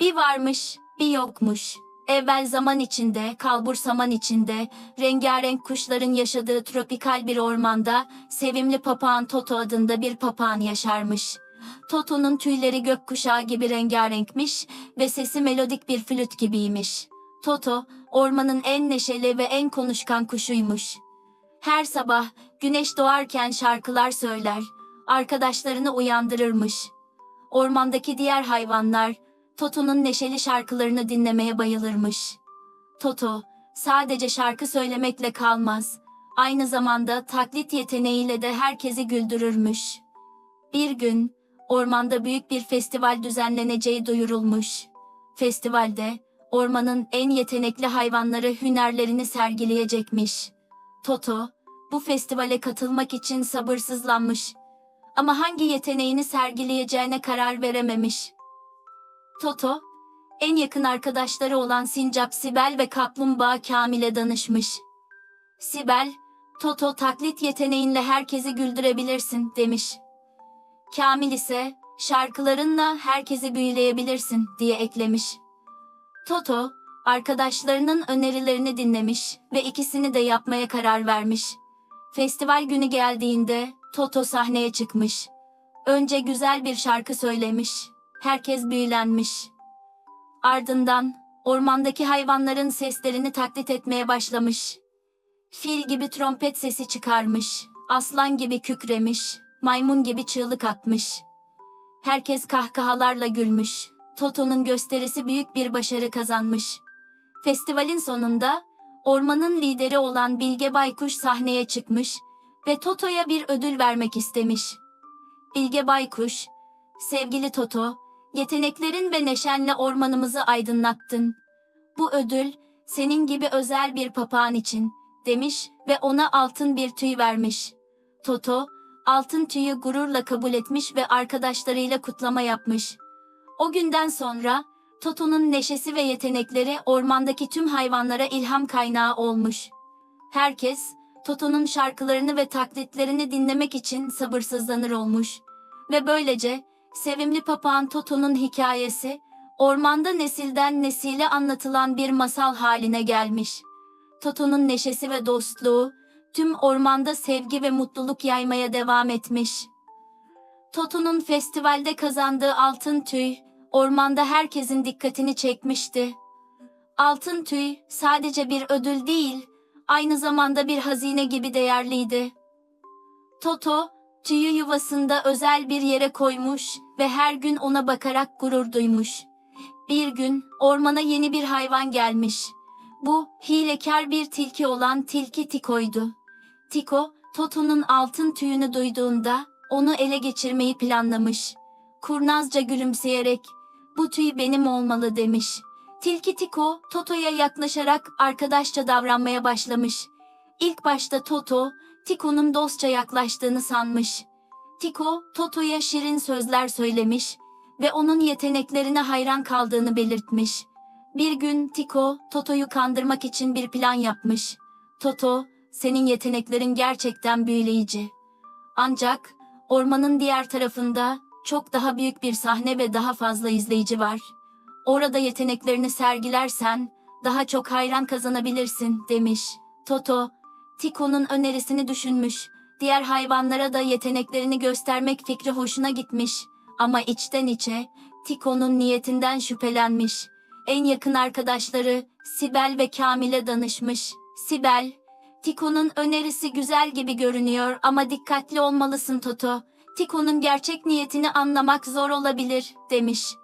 Bir varmış, bir yokmuş. Evvel zaman içinde, kalbur saman içinde, rengarenk kuşların yaşadığı tropikal bir ormanda, sevimli papağan Toto adında bir papağan yaşarmış. Toto'nun tüyleri gökkuşağı gibi rengarenkmiş ve sesi melodik bir flüt gibiymiş. Toto, ormanın en neşeli ve en konuşkan kuşuymuş. Her sabah güneş doğarken şarkılar söyler, arkadaşlarını uyandırırmış. Ormandaki diğer hayvanlar Toto'nun neşeli şarkılarını dinlemeye bayılırmış. Toto sadece şarkı söylemekle kalmaz. Aynı zamanda taklit yeteneğiyle de herkesi güldürürmüş. Bir gün ormanda büyük bir festival düzenleneceği duyurulmuş. Festivalde ormanın en yetenekli hayvanları hünerlerini sergileyecekmiş. Toto bu festivale katılmak için sabırsızlanmış. Ama hangi yeteneğini sergileyeceğine karar verememiş. Toto, en yakın arkadaşları olan Sincap Sibel ve Kaplumbağa Kamil'e danışmış. Sibel, Toto taklit yeteneğinle herkesi güldürebilirsin demiş. Kamil ise şarkılarınla herkesi büyüleyebilirsin diye eklemiş. Toto, arkadaşlarının önerilerini dinlemiş ve ikisini de yapmaya karar vermiş. Festival günü geldiğinde Toto sahneye çıkmış. Önce güzel bir şarkı söylemiş. Herkes büyülenmiş. Ardından ormandaki hayvanların seslerini taklit etmeye başlamış. Fil gibi trompet sesi çıkarmış. Aslan gibi kükremiş. Maymun gibi çığlık atmış. Herkes kahkahalarla gülmüş. Toto'nun gösterisi büyük bir başarı kazanmış. Festivalin sonunda ormanın lideri olan Bilge Baykuş sahneye çıkmış ve Toto'ya bir ödül vermek istemiş. Bilge Baykuş, sevgili Toto, yeteneklerin ve neşenle ormanımızı aydınlattın. Bu ödül senin gibi özel bir papağan için demiş ve ona altın bir tüy vermiş. Toto, altın tüyü gururla kabul etmiş ve arkadaşlarıyla kutlama yapmış. O günden sonra Toto'nun neşesi ve yetenekleri ormandaki tüm hayvanlara ilham kaynağı olmuş. Herkes Toto'nun şarkılarını ve taklitlerini dinlemek için sabırsızlanır olmuş. Ve böylece sevimli papağan Toto'nun hikayesi ormanda nesilden nesile anlatılan bir masal haline gelmiş. Toto'nun neşesi ve dostluğu tüm ormanda sevgi ve mutluluk yaymaya devam etmiş. Toto'nun festivalde kazandığı altın tüy ormanda herkesin dikkatini çekmişti. Altın tüy sadece bir ödül değil, aynı zamanda bir hazine gibi değerliydi. Toto, tüyü yuvasında özel bir yere koymuş ve her gün ona bakarak gurur duymuş. Bir gün ormana yeni bir hayvan gelmiş. Bu hilekar bir tilki olan Tilki Tiko'ydu. Tiko, Toto'nun altın tüyünü duyduğunda onu ele geçirmeyi planlamış. Kurnazca gülümseyerek bu tüy benim olmalı demiş. Tilki Tiko Toto'ya yaklaşarak arkadaşça davranmaya başlamış. İlk başta Toto, Tiko'nun dostça yaklaştığını sanmış. Tiko, Toto'ya şirin sözler söylemiş ve onun yeteneklerine hayran kaldığını belirtmiş. Bir gün Tiko, Toto'yu kandırmak için bir plan yapmış. Toto, senin yeteneklerin gerçekten büyüleyici. Ancak ormanın diğer tarafında çok daha büyük bir sahne ve daha fazla izleyici var. Orada yeteneklerini sergilersen daha çok hayran kazanabilirsin demiş. Toto, Tiko'nun önerisini düşünmüş. Diğer hayvanlara da yeteneklerini göstermek fikri hoşuna gitmiş. Ama içten içe Tiko'nun niyetinden şüphelenmiş. En yakın arkadaşları Sibel ve Kamil'e danışmış. Sibel, Tiko'nun önerisi güzel gibi görünüyor ama dikkatli olmalısın Toto. Tiko'nun gerçek niyetini anlamak zor olabilir demiş.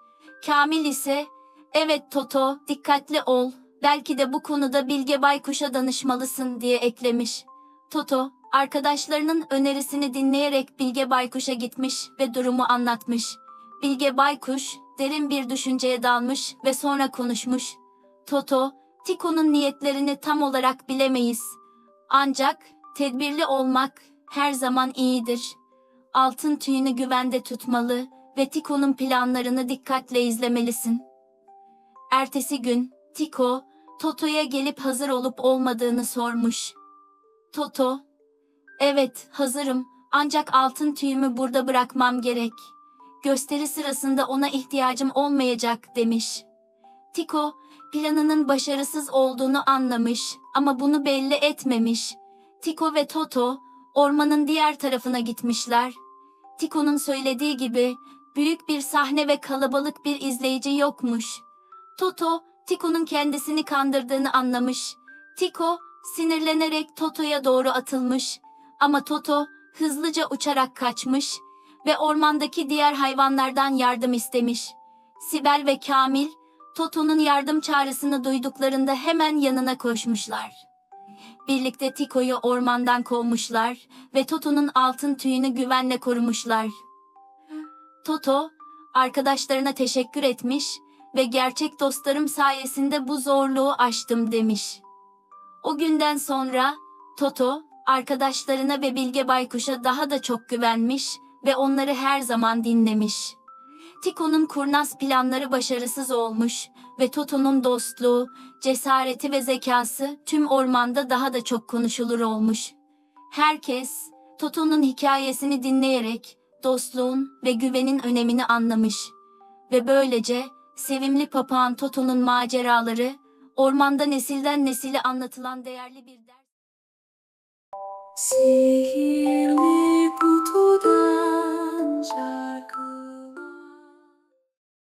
Kamil ise evet Toto dikkatli ol belki de bu konuda Bilge Baykuş'a danışmalısın diye eklemiş. Toto arkadaşlarının önerisini dinleyerek Bilge Baykuş'a gitmiş ve durumu anlatmış. Bilge Baykuş derin bir düşünceye dalmış ve sonra konuşmuş. Toto, Tiko'nun niyetlerini tam olarak bilemeyiz. Ancak tedbirli olmak her zaman iyidir. Altın tüyünü güvende tutmalı ve Tiko'nun planlarını dikkatle izlemelisin. Ertesi gün Tiko, Toto'ya gelip hazır olup olmadığını sormuş. Toto, evet hazırım Ancak altın tüyümü burada bırakmam gerek. Gösteri sırasında ona ihtiyacım olmayacak demiş. Tiko, planının başarısız olduğunu anlamış ama bunu belli etmemiş. Tiko ve Toto, ormanın diğer tarafına gitmişler. Tiko'nun söylediği gibi büyük bir sahne ve kalabalık bir izleyici yokmuş. Toto, Tiko'nun kendisini kandırdığını anlamış. Tiko, sinirlenerek Toto'ya doğru atılmış. Ama Toto, hızlıca uçarak kaçmış ve ormandaki diğer hayvanlardan yardım istemiş. Sibel ve Kamil, Toto'nun yardım çağrısını duyduklarında hemen yanına koşmuşlar. Birlikte Tiko'yu ormandan kovmuşlar ve Toto'nun altın tüyünü güvenle korumuşlar. Toto, arkadaşlarına teşekkür etmiş ve gerçek dostlarım sayesinde bu zorluğu aştım demiş. O günden sonra Toto, arkadaşlarına ve Bilge Baykuş'a daha da çok güvenmiş ve onları her zaman dinlemiş. Tiko'nun kurnaz planları başarısız olmuş ve Toto'nun dostluğu, cesareti ve zekası tüm ormanda daha da çok konuşulur olmuş. Herkes Toto'nun hikayesini dinleyerek dostluğun ve güvenin önemini anlamış ve böylece sevimli papağan Toto'nun maceraları ormanda nesilden nesile anlatılan değerli bir ders. Sihirli kutudan şarkı